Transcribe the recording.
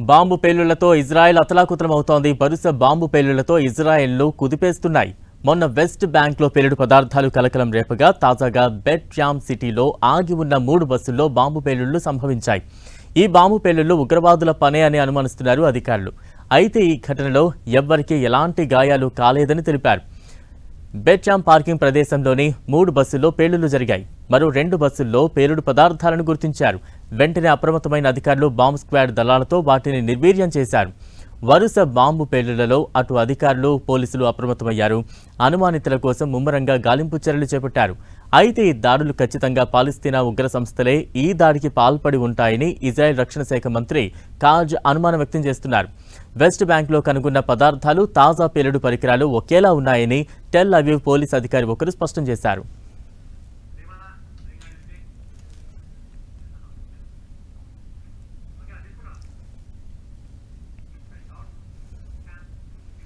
Bomb పేలుళ్ళతో Israel అతలాకుతలమవుతోంది వరుస bomb పేలుళ్ళతో ఇజ్రాయెల్ను కుదిపేస్తున్నాయి. మొన్న west బ్యాంక్లో పేలుడు పదార్థాలు కలకలం రేపగా తాజాగా బెట్ యామ్ సిటీలో ఆగి ఉన్న మూడు బస్సుల్లో బాంబు పేలుళ్ళు సంభవించాయి. ఈ బాంబు పేలుళ్ళు ఉగ్రవాదుల పనే అని అనుమానిస్తున్నారు అధికారులు. అయితే ఈ ఘటనలో ఎవ్వరికీ ఎలాంటి గాయాలు కాలేదని తెలిపారు. బెట్యాం పార్కింగ్ ప్రదేశంలోని మూడు బస్సుల్లో పేలుళ్ళు జరిగాయి. మరో రెండు బస్సుల్లో పేలుడు పదార్థాలను గుర్తించారు. వెంటనే అప్రమత్తమైన అధికారులు బాంబు స్క్వాడ్ దళాలతో వాటిని నిర్వీర్యం చేశారు. వరుస బాంబు పేలుళ్ళలో అటు అధికారులు పోలీసులు అప్రమత్తమయ్యారు. అనుమానితుల కోసం ముమ్మరంగా గాలింపు చర్యలు చేపట్టారు. అయితే ఈ దాడులు ఖచ్చితంగా పాలిస్తీనా ఉగ్ర సంస్థలే ఈ దాడికి పాల్పడి ఉంటాయని ఇజ్రాయెల్ రక్షణ శాఖ మంత్రి కాజ్ అనుమానం వ్యక్తం చేస్తున్నారు. వెస్ట్ బ్యాంక్లో కనుగొన్న పదార్థాలు తాజా పేలుడు పరికరాలు ఒకేలా ఉన్నాయని టెల్ అవీవ్ పోలీస్ అధికారి ఒకరు స్పష్టం చేశారు.